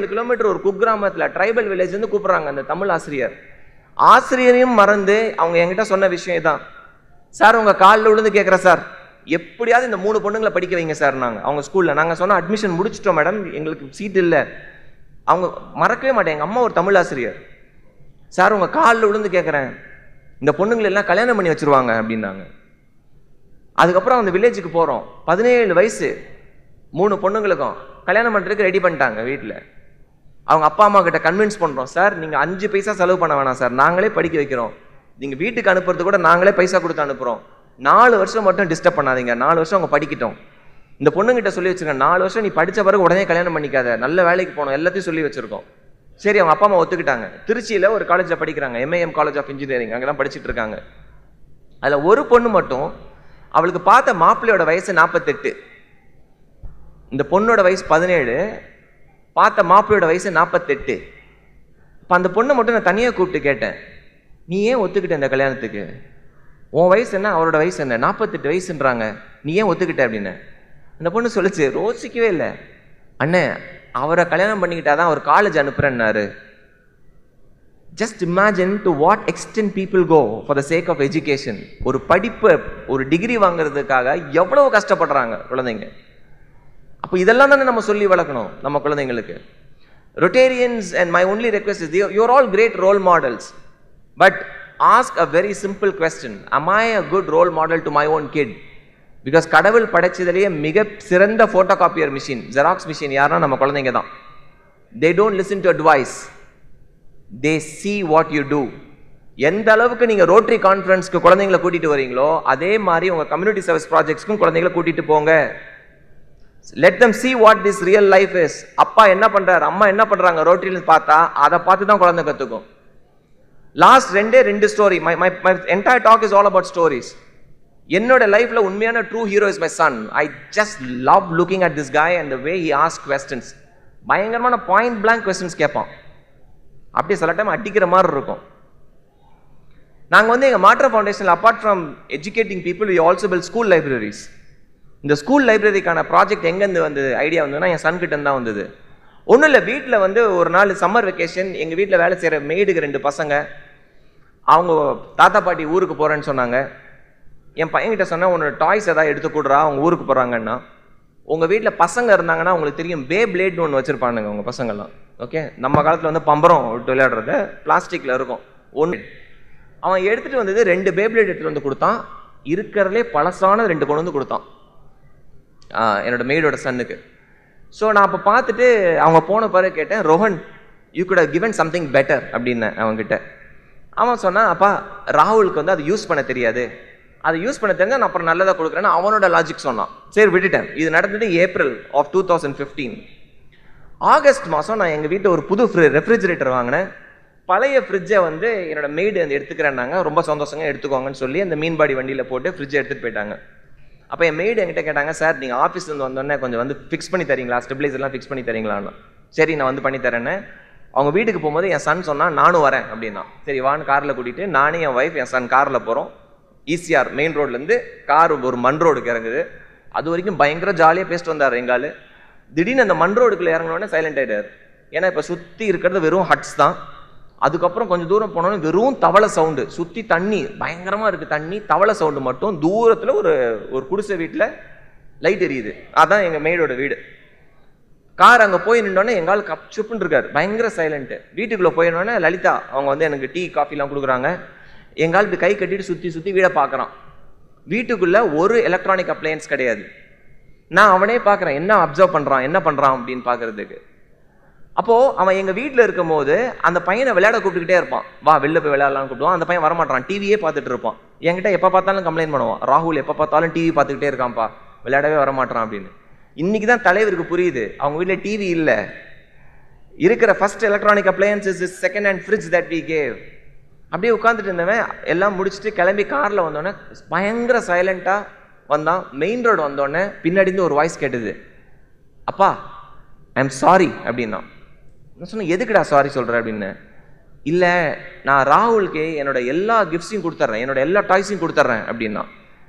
ஏழு கிலோமீட்டர் ஒரு குக்கிராமத்தில் tribal village வந்து கூப்பிடுறாங்க அந்த தமிழ் ஆசிரியர். ஆசிரியரையும் மறந்து அவங்க என்கிட்ட சொன்ன விஷயம் இதான். சார் உங்கள் காலில் விழுந்து கேட்குறேன் சார். எப்படியாவது இந்த மூணு பொண்ணுங்களை படிக்க வைங்க சார் நாங்கள் அவங்க ஸ்கூலில் நாங்கள் சொன்னால் அட்மிஷன் முடிச்சிட்டோம் மேடம் எங்களுக்கு சீட் இல்லை. அவங்க மறக்கவே மாட்டேன். எங்கள் அம்மா ஒரு தமிழ் ஆசிரியர். சார் உங்கள் காலில் விழுந்து கேட்குறேன் இந்த பொண்ணுங்களை எல்லாம் கல்யாணம் பண்ணி வச்சிருவாங்க அப்படின்னாங்க. அதுக்கப்புறம் அந்த வில்லேஜுக்கு போகிறோம் பதினேழு வயசு. மூணு பொண்ணுங்களுக்கும் கல்யாணம் பண்ணுறதுக்கு ரெடி பண்ணிட்டாங்க வீட்டில் அவங்க அப்பா அம்மா கிட்ட கன்வின்ஸ் பண்ணுறோம் சார் நீங்கள் அஞ்சு பைசா செலவு பண்ண வேணாம் சார். நாங்களே படிக்க வைக்கிறோம். நீங்கள் வீட்டுக்கு அனுப்புறது கூட நாங்களே பைசா கொடுத்து அனுப்புகிறோம் நாலு வருஷம் மட்டும் டிஸ்டர்ப் பண்ணாதீங்க. நாலு வருஷம் அவங்க படிக்கட்டும். இந்த பொண்ணுங்கிட்ட சொல்லி வச்சுருக்கேன். நாலு வருஷம் நீ படித்த பிறகு உடனே கல்யாணம் பண்ணிக்காத. நல்ல வேலைக்கு போகணும். எல்லாத்தையும் சொல்லி வச்சுருக்கோம். சரி அவங்க அப்பா அம்மா ஒத்துக்கிட்டாங்க. திருச்சியில் ஒரு காலேஜில் படிக்கிறாங்க. எம்ஏஎம் காலேஜ் ஆஃப் இன்ஜினியரிங் அங்கெல்லாம் படிச்சுட்டு இருக்காங்க. அதில் ஒரு பொண்ணு மட்டும் அவளுக்கு பார்த்த மாப்பிள்ளையோட வயசு நாற்பத்தெட்டு இந்த பொண்ணோட வயசு பதினேழு. பார்த்த மாப்பிளோட வயசு நாற்பத்தெட்டு இப்போ அந்த பொண்ணை மட்டும் நான் தனியாக கூப்பிட்டு கேட்டேன். நீ ஏன் ஒத்துக்கிட்ட இந்த கல்யாணத்துக்கு? உன் வயசு என்ன? அவரோட வயசு என்ன? நாற்பத்தெட்டு வயசுன்றாங்க. நீ ஏன் ஒத்துக்கிட்ட? அப்படின்னு. அந்த பொண்ணு சொல்லுச்சு ரோசிக்கவே இல்லை. அண்ணே அவரை கல்யாணம் பண்ணிக்கிட்டாதான் அவர் college அனுப்புறேன்னாரு. Just imagine to what extent people go for the sake of education ஒரு படிப்பு ஒரு டிகிரி வாங்குறதுக்காக எவ்வளவு கஷ்டப்படுறாங்க குழந்தைங்க. அப்போ இதெல்லாம் தானே நம்ம சொல்லி வளர்க்கணும் நம்ம குழந்தைங்களுக்கு. Rotarians and my only request is your all great role models but ask a very simple question am I a good role model to my own kid because கடவுள் படைச்சதுலேயே மிக சிறந்த photocopier machine Xerox machine யாருன்னா நம்ம குழந்தைங்க தான். They don't listen to advice they see what you do எந்த அளவுக்கு நீங்கள் ரோட்டரி கான்ஃபரன்ஸ்க்கு குழந்தைங்களை கூட்டிகிட்டு வரீங்களோ அதே மாதிரி உங்கள் கம்யூனிட்டி சர்வீஸ் ப்ராஜெக்ட்ஸ்க்கும் குழந்தைங்களை கூட்டிகிட்டு போங்க. Let them see what this real life is அப்பா என்ன பண்ணுறாரு அம்மா என்ன பண்ணுறாங்க ரோட்டரியில் பார்த்தா அதை பார்த்து தான் குழந்தை கற்றுக்கும் லாஸ்ட் ரெண்டே ரெண்டு story my my my entire talk is all about stories என்னோட லைஃப்பில் உண்மையான true hero is my son I just love looking at this guy and the way he ask questions பயங்கரமான பாயிண்ட் பிளாங்க் கொஸ்டின்ஸ் கேட்பான். அப்படியே சில time அடிக்கிற மாதிரி இருக்கும். நாங்கள் வந்து எங்கள் மாற்ற ஃபவுண்டேஷனில் apart from educating people we also build school libraries இந்த ஸ்கூல் லைப்ரரிக்கான ப்ராஜெக்ட் எங்கேருந்து வந்தது? ஐடியா வந்ததுன்னா என் சன்கிட்ட தான் வந்தது. ஒன்றும் இல்லை வீட்டில் வந்து ஒரு நாள் சம்மர் வெக்கேஷன் எங்கள் வீட்டில் வேலை செய்கிற மெய்டுக்கு ரெண்டு பசங்க. அவங்க தாத்தா பாட்டி ஊருக்கு போகிறேன்னு சொன்னாங்க. என் பையன்கிட்ட சொன்னால் உன்னோட டாய்ஸ் எதாவது எடுத்து கொடுறா அவங்க ஊருக்கு போகிறாங்கன்னா உங்கள் வீட்டில் பசங்க இருந்தாங்கன்னா உங்களுக்கு தெரியும் பே பிளேட்னு ஒன்று வச்சுருப்பானுங்க உங்கள் பசங்கள்லாம். ஓகே நம்ம காலத்தில் வந்து பம்பரம் விட்டு விளையாடுறது பிளாஸ்டிக்கில் இருக்கும். ஒன்று அவன் எடுத்துகிட்டு வந்தது ரெண்டு பே பிளேட் எடுத்துகிட்டு வந்து கொடுத்தான். இருக்கிறதுலே பழசான ரெண்டு கொண்டு வந்து கொடுத்தான். என்னோடய மெய்டோட சன்னுக்கு. ஸோ நான் அப்போ பார்த்துட்டு அவங்க போன பிறகு கேட்டேன் Rohan you could have given something better அப்படின்னேன் அவங்ககிட்ட அவன் சொன்னான் அப்பா ராகுலுக்கு வந்து அது யூஸ் பண்ண தெரியாது. அதை யூஸ் பண்ண தெரிஞ்சா நான் அப்புறம் நல்லதாக கொடுக்குறேன்னு அவனோட லாஜிக் சொன்னான். சரி விட்டுட்டேன். இது நடந்தது April of two thousand fifteen August மாதம் நான் எங்கள் வீட்டில் ஒரு புது ஃப்ரி ரெஃப்ரிஜிரேட்டர் வாங்கினேன். பழைய ஃப்ரிட்ஜை வந்து என்னோட மெய்டு வந்து எடுத்துக்கிறேன்னாங்க. ரொம்ப சந்தோஷங்க எடுத்துக்கோங்கன்னு சொல்லி அந்த மீன்பாடி வண்டியில் போட்டு ஃப்ரிட்ஜை எடுத்துகிட்டு போயிட்டாங்க. அப்போ என் மெய்டு என்கிட்ட கேட்டாங்க சார் நீங்கள் ஆஃபீஸ்லேருந்து வந்தோடனே கொஞ்சம் வந்து ஃபிக்ஸ் பண்ணி தரீங்களா? ஸ்டெபிளைசர்லாம் ஃபிக்ஸ் பண்ணி தரீங்களான்னு. சரி நான் வந்து பண்ணி தரேன்னு. அவங்க வீட்டுக்கு போகும்போது என் சன் சொன்னால் நானும் வரேன் அப்படின்னா. சரி வான்னு காரில் கூட்டிகிட்டு நானும் என் ஒய்ஃப் என் சன் காரில் போகிறோம் ஈசிஆர் மெயின் ரோட்லேருந்து கார் ஒரு மண் ரோடுக்கு இறங்குது. அது வரைக்கும் பயங்கர ஜாலியாக பேசிட்டு வந்தார் எங்கால் திடீர்னு அந்த மண் ரோடுக்குள்ளே இறங்கினோடனே சைலண்ட் ஆகிட்டார் ஏன்னா இப்போ சுற்றி இருக்கிறது வெறும் ஹட்ஸ் தான். அதுக்கப்புறம் கொஞ்சம் தூரம் போனோன்னே வெறும் தவளை சவுண்டு சுற்றி தண்ணி பயங்கரமாக இருக்குது தண்ணி தவளை சவுண்டு மட்டும். தூரத்தில் ஒரு ஒரு குடிசை வீட்டில் லைட் எரியுது. அதான் எங்கள் மெய்டோட வீடு. கார் அங்கே போய் நின்றோன்னே எங்கால் கப் சுப்புன்னு இருக்காரு. பயங்கர சைலண்ட்டு வீட்டுக்குள்ளே போயிடனோடனே லலிதா அவங்க வந்து எனக்கு டீ காஃபிலாம் கொடுக்குறாங்க. எங்கால் இப்படி கை கட்டிட்டு சுற்றி சுற்றி வீடை பார்க்குறான். வீட்டுக்குள்ளே ஒரு எலக்ட்ரானிக் அப்ளையன்ஸ் கிடையாது. நான் அவனே பார்க்குறேன். என்ன அப்சர்வ் பண்ணுறான் என்ன பண்ணுறான் அப்படின்னு பார்க்கறதுக்கு. அப்போது அவன் எங்கள் வீட்டில் இருக்கும் போது அந்த பையனை விளையாட கூப்பிட்டுக்கிட்டே இருப்பான். வா வெளில போய் விளையாடலாம்னு கூப்பிடுவான். அந்த பையன் வரமாட்டான். டிவியே பார்த்துட்டு இருப்பான். என்கிட்ட எப்போ பார்த்தாலும் கம்ப்ளைண்ட் பண்ணுவான். ராகுல் எப்போ பார்த்தாலும் டிவி பார்த்துக்கிட்டே இருக்கான்ப்பா. விளையாடவே வரமாட்டான் அப்படின்னு. இன்னைக்கு தான் தலைவருக்கு புரியுது. அவங்க வீட்டில் டிவி இல்லை. இருக்கிற first electronic appliances is second hand fridge that we gave அப்படியே உட்காந்துட்டு இருந்தவன் எல்லாம் முடிச்சுட்டு கிளம்பி காரில் வந்தோடனே பயங்கர சைலண்ட்டாக வந்தான். மெயின் ரோடு வந்தோடனே பின்னாடி இருந்து ஒரு வாய்ஸ் கேட்டது. அப்பா ஐ எம் சாரி அப்படின்னா நான் சொன்னேன் எதுக்குடா சாரி சொல்கிற அப்படின்னு. இல்லை நான் ராகுலுக்கு என்னோட எல்லா கிஃப்ட்ஸையும் கொடுத்துட்றேன் என்னோட எல்லா டாய்ஸையும் கொடுத்துட்றேன் அப்படின்னா.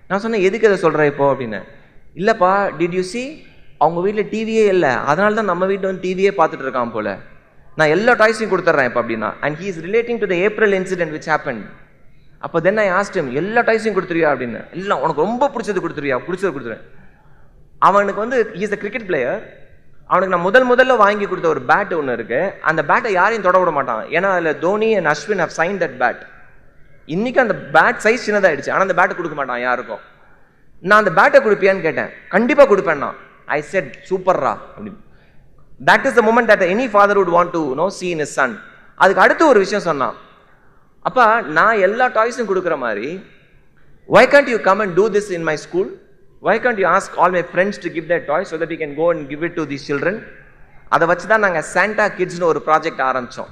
நான் சொன்னேன் எதுக்கு அதை சொல்கிறேன் இப்போ? அப்படின்னு. இல்லைப்பா டிட் யூ சி அவங்க வீட்டில் டிவியே இல்லை. அதனால தான் நம்ம வீட்டில் வந்து டிவியே பார்த்துட்டு இருக்கான் போல. நான் எல்லா டாய்ஸையும் கொடுத்துட்றேன் இப்போ அப்படின்னா. And he is relating to the April incident which happen அப்போ தென் ஐ ஆஸ்டம் எல்லா டாய்ஸையும் கொடுத்துருவியா? அப்படின்னு. இல்லை உனக்கு ரொம்ப பிடிச்சது கொடுத்துருவியா? பிடிச்சது கொடுத்துருவேன். அவனுக்கு வந்து இஸ் அ கிரிக்கெட் பிளேயர் அவனுக்கு நான் முதல் முதல்ல வாங்கி கொடுத்த ஒரு பேட் ஒன்று இருக்கு. அந்த பேட்டை யாரையும் தொட விட மாட்டான். ஏன்னா அதில் Dhoni and Ashwin have sign that bat இன்னைக்கு அந்த பேட் சைஸ் சின்னதாயிடுச்சு. ஆனால் அந்த பேட்டை கொடுக்க மாட்டான் யாருக்கும். நான் அந்த பேட்டை கொடுப்பியான்னு கேட்டேன். கண்டிப்பாக கொடுப்பேன் நான். ஐ செட் சூப்பர்ரா அப்படின்னு that is the moment that any father would want to know seen in son அதுக்கு அடுத்து ஒரு விஷயம் சொன்னான். அப்பா நான் எல்லா டாய்ஸும் கொடுக்குற மாதிரி why can't you come and do this in my school why can't you ask all my friends to give the toy so that you can go and give it to the children அதை வச்சு தான் நாங்கள் Santa கிட்ஸ்னு ஒரு project ஆரம்பித்தோம்